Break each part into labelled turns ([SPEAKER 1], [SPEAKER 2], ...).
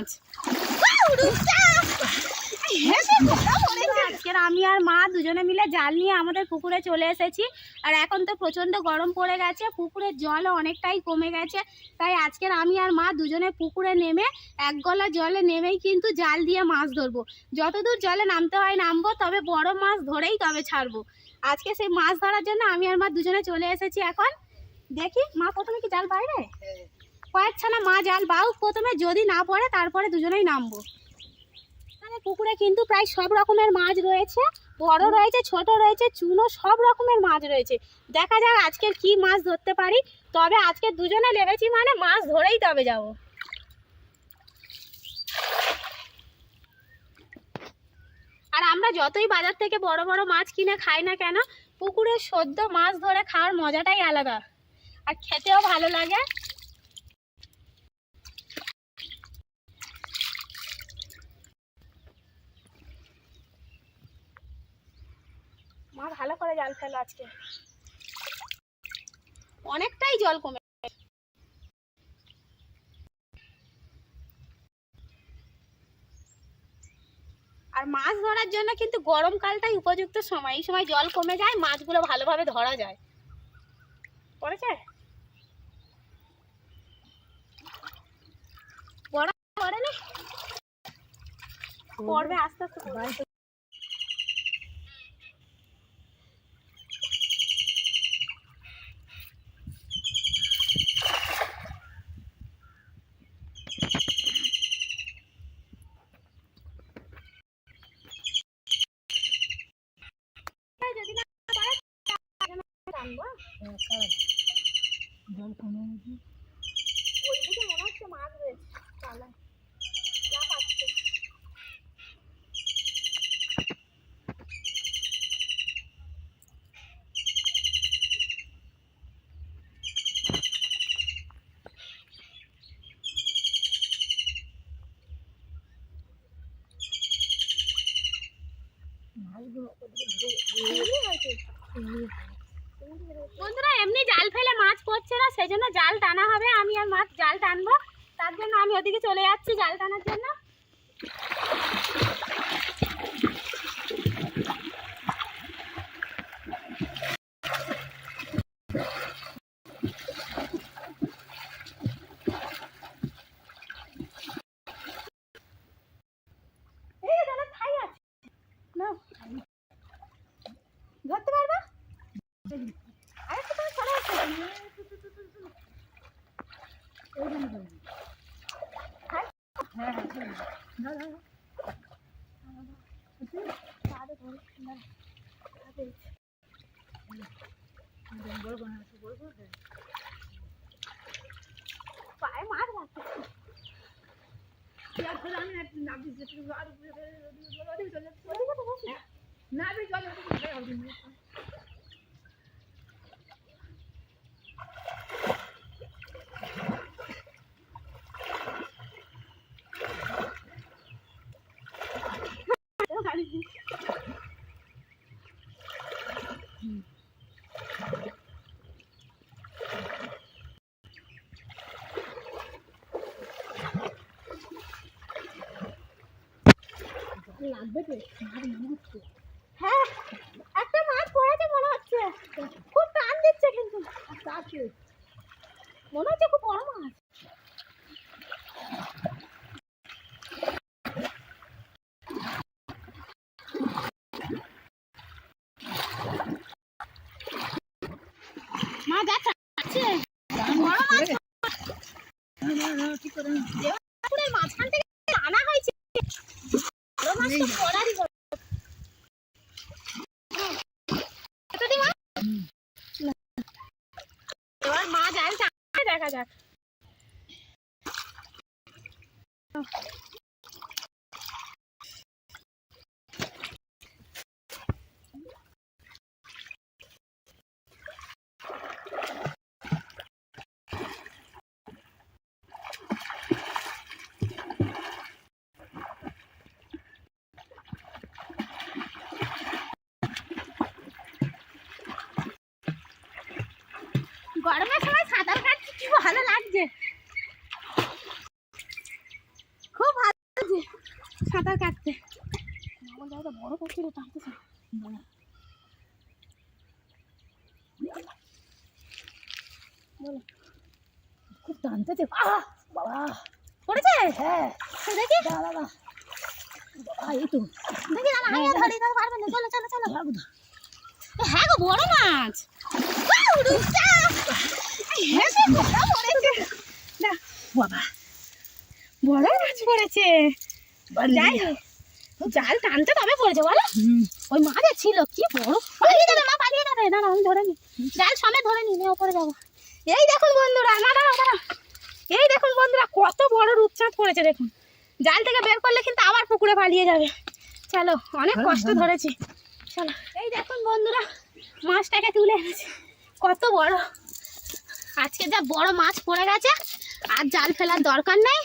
[SPEAKER 1] মাছ। আজকের আমি আর মা দুজনে মিলে জাল নিয়ে আমাদের পুকুরে চলে এসেছি। আর এখন তো প্রচণ্ড গরম পড়ে গেছে, পুকুরের জলও অনেকটাই কমে গেছে। তাই আজকের আমি আর মা দুজনে পুকুরে নেমে এক গলা জলে নেমেই কিন্তু জাল দিয়ে মাছ ধরবো। যতদূর জলে নামতে হয় নামবো, তবে বড় মাছ ধরেই তবে ছাড়বো। আজকে সেই মাছ ধরার জন্য আমি আর মা দুজনে চলে এসেছি এখন। দেখি, মা প্রথমে কি জাল বাইরে কয়েকছানা মা জাল বাউ প্রথমে যদি না পড়ে, তারপরে দুজনেই নামবো। মানে পুকুরে কিন্তু প্রায় সব রকমের মাছ রয়েছে। বড় রয়েছে, ছোট রয়েছে, চুনো সব রকমের মাছ রয়েছে। দেখা যাক আজকের কি মাছ ধরতে পারি। তবে আজকে দুজনে লেগেছি মানে মাছ ধরেই তবে যাব। আর আমরা যতই বাজার থেকে বড় বড় মাছ কিনে খাই না কেন, পুকুরে সদ্য মাছ ধরে খাওয়ার মজাটাই আলাদা। আর খেতেও ভালো লাগে। মা ভালো করে জাল ফেলো আজকে। অনেকটাই জল কমে আর মাছ ধরার জন্য কিন্তু গরমকালটাই উপযুক্ত সময়। এই সময় জল কমে যায় মাছগুলো ভালোভাবে ধরা যায়। পড়েছে? পড়ে না? পড়বে আস্তে আস্তে। ওইদিকে মনে হচ্ছে মাছ রয়েছে চালায় লাফ আসছে বন্ধুরা, এমনি জাল ফেলে মাছ পড়ছে না সেই জন্য জাল টানা হবে। আমি আর মাছ জাল টানবো, তার জন্য আমি ওদিকে চলে যাচ্ছি জাল টানার জন্য এই জালে ছাই আছে নাও। ধরতে পারবা আরেকটু তুমি সরে আসো। হাই। পাড়ে ধরে, না, হাতে দিচ্ছি। পায়ে মার লাগছে। ওদিকে তো বসি। হ্যাঁ একটা মাছ পড়েছে মনে হচ্ছে। খুব টান দিচ্ছে কিন্তু। মনে হচ্ছে খুব বড় মাছ। মা যাচ্ছে বড় মাছ। পুকুরের মাঝখান থেকে আনা হয়েছে বড় মাছ তো পড়ারই কথা। এতটি মাছ? না। এবার মা জাল দেখা যাক। গরমের সময় সাঁতার কাটতে কি ভালো লাগছে? খুব ভালো লাগছে সাঁতার কাটতে। বড় করছিল টানতেছে। বলো।
[SPEAKER 2] খুব টানতেছে। বাবা
[SPEAKER 1] পড়েছে?
[SPEAKER 2] হ্যাঁ।
[SPEAKER 1] দেখি।
[SPEAKER 2] দাঁড়া দাঁড়া বাবা এই তো।
[SPEAKER 1] দেখি আমি ধরি ধরে পারবে না। চলো চলো চলো। এ, হ্যাঁ গো বড় মাছ রূপচা! হ্যাঁ গো, বড় পড়েছে। না,
[SPEAKER 2] বাবা
[SPEAKER 1] মাছ পড়েছে যাই হোক, জাল টানতে তবে পড়েছে বলো ওই ছিল মা পালিয়ে না আমি ধরে জাল ধরে নিয়ে এই দেখুন বন্ধুরা না এই দেখুন বন্ধুরা কত বড় রূপচাঁদ পড়েছে দেখুন জাল থেকে বের করলে কিন্তু আবার পুকুরে পালিয়ে যাবে চলো অনেক কষ্ট। ধরেছি চলো এই দেখুন বন্ধুরা মাছটাকে তুলে এনেছে কত বড় আজকে যা বড় মাছ পড়ে গেছে আর জাল ফেলার দরকার নেই।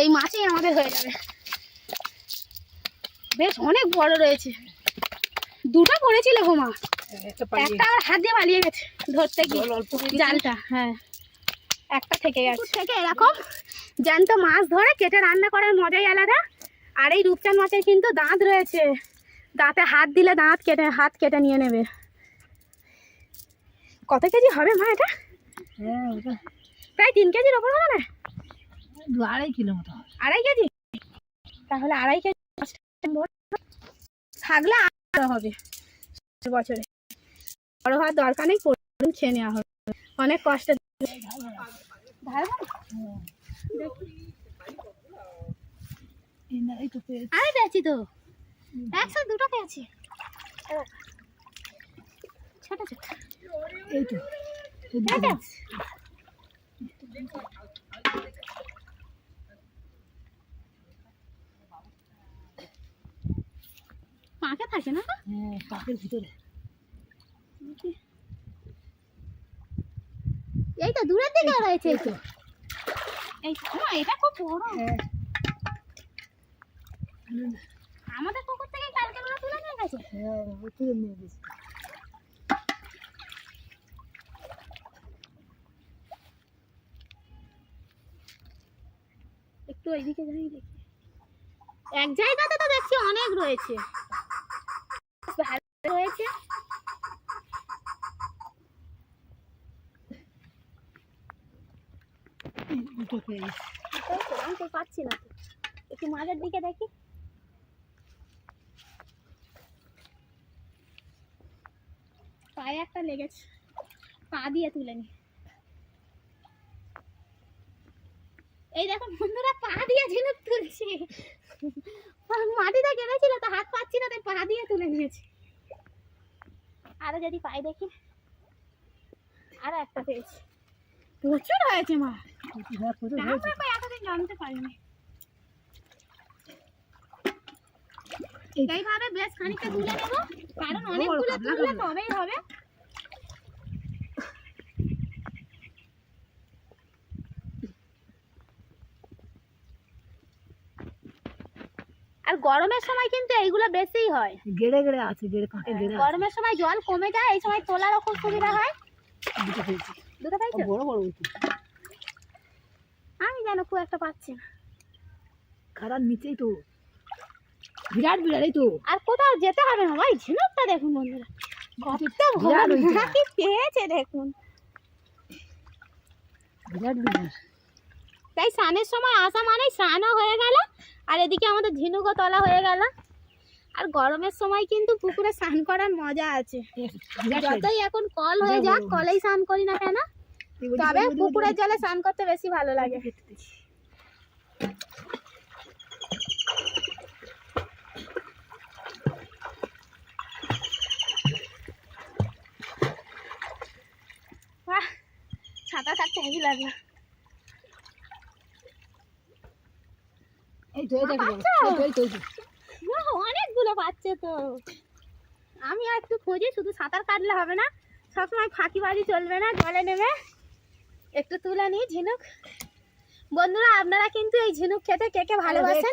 [SPEAKER 1] এই মাছই আমাদের হয়ে যাবে। বেশ অনেক বড় রয়েছে। দুটো পড়েছিল ঘুমা
[SPEAKER 2] একটা
[SPEAKER 1] আর হাত দিয়ে পালিয়ে গেছে ধরতে গিয়ে। জালটা হ্যাঁ। একটা থেকে গেছে। থেকে এরকম জ্যান্ত মাছ ধরে কেটে রান্না করার মজাই আলাদা। আর এই রূপচাঁদ মাছের কিন্তু দাঁত রয়েছে। দাঁতে হাত দিলে দাঁত কেটে হাত কেটে নিয়ে নেবে। কত কেজি হবে মা এটা? প্রায় তিন কেজির ওপর হবে না?
[SPEAKER 2] দু আড়াই কিলো মতো
[SPEAKER 1] আড়াই কেজি? তাহলে আড়াই কেজি থাকলে আরও হবে বছরে। বড় হওয়ার দরকার নেই প্রতিদিন খেয়ে নেওয়া হবে। অনেক কষ্ট
[SPEAKER 2] তো পেয়েছি।
[SPEAKER 1] তো। একসাথে দুটো পেয়েছি ছোট ছোট।
[SPEAKER 2] এই। তো।
[SPEAKER 1] পাকে থাকে না?
[SPEAKER 2] হ্যাঁ পাকের ভিতরে।
[SPEAKER 1] এই তো দূরের দিকে রয়েছে। এই তো। এই না, এটা খুব বড়।
[SPEAKER 2] হ্যাঁ।
[SPEAKER 1] আমাদের কুকুর থেকে কালকে ওরা তুলে নিয়ে গেছে।
[SPEAKER 2] হ্যাঁ তুলে নিয়ে গেছে।
[SPEAKER 1] একটু ওইদিকে যাই দেখি। এক জায়গাতে তো দেখছি অনেক রয়েছে। ভালো রয়েছে। পাচ্ছি না। একটু মাঝের দিকে দেখি। পায়ে একটা লেগেছে। পা দিয়ে তুলে নি। এই দেখো বন্ধুরা পা দিয়ে ঝিনুক তুলছি। মাটিতে গেলেছিল তো হাত পাচ্ছি না তাই পা দিয়ে তুলে নিয়েছি। আরও যদি পাই দেখি। আরও একটা পেয়েছি। প্রচুর হয়েছে মা।
[SPEAKER 2] হ্যাঁ
[SPEAKER 1] এতদিন জানতে পারিনি।
[SPEAKER 2] এই-
[SPEAKER 1] এইভাবে বেশ খানিকটা তুলে নেব। কারণ অনেকগুলো তুললে তবেই হবে আর গরমের সময় কিন্তু এইগুলো বেশিই হয়।
[SPEAKER 2] গেড়ে গেড়ে আছে গেড়ে কাঁটে গেড়ে
[SPEAKER 1] গরমের সময় জল কমে যায় এই সময় তোলারও খুব সুবিধা হয়।
[SPEAKER 2] দুটো পেয়েছি।
[SPEAKER 1] দুটো
[SPEAKER 2] ও
[SPEAKER 1] পাইছো
[SPEAKER 2] বড় বড়
[SPEAKER 1] আমি যেন খুব একটা পাচ্ছি না।
[SPEAKER 2] খারাপ নিচেই তো। বিরাট বিরাট তো।
[SPEAKER 1] আর কোথাও যেতে হবে না ভাই ঝিনুকটা দেখুন বন্ধুরা। কত
[SPEAKER 2] বিরাট
[SPEAKER 1] বড়
[SPEAKER 2] হয়েছে।
[SPEAKER 1] নাকি পেয়েছে দেখুন।
[SPEAKER 2] বিরাট বিরাট।
[SPEAKER 1] তাই স্নানের সময় আসা মানেই স্নানও হয়ে গেল। আর এদিকে আমাদের ঝিনুকও তলা হয়ে গেল। আর গরমের সময় কিন্তু পুকুরে স্নান করার মজা আছে। যতই এখন কল হয়ে যাক, কলেই স্নান করি না কেন? তবে পুকুরের জলে স্নান করতে বেশি ভালো লাগে। সাঁতার কাটতে হেভি লাগল
[SPEAKER 2] এই তো এই দেখো
[SPEAKER 1] পাচ্ছো?
[SPEAKER 2] এই তো এই তো এই তো
[SPEAKER 1] বাহ, অনেকগুলো পাচ্ছে তো। আমি আর একটু খুঁজি শুধু সাঁতার কাটলে হবে না। সবসময় ফাঁকিবাজি চলবে না জলে নেমে। একটু তুলে নিই ঝিনুক। বন্ধুরা আপনারা কিন্তু এই ঝিনুক খেতে কে কে ভালোবাসেন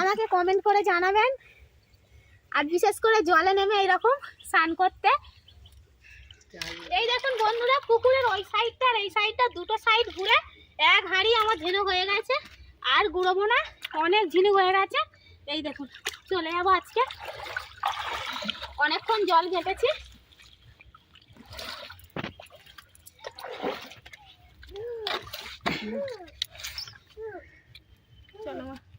[SPEAKER 1] আমাকে কমেন্ট করে জানাবেন। আর বিশেষ করে জলে নেমে এরকম স্নান করতে। এই দেখুন বন্ধুরা পুকুরের ওই সাইডটা আর এই সাইডটা দুটো সাইড ঘুরে এক হাঁড়ি আমার ঝিনুক হয়ে গেছে। আর গুঁড়োবো না অনেক ঝিনুক হয়ে গেছে। এই দেখুন চলে যাব আজকে। অনেকক্ষণ জল ঘেটেছি। চলো।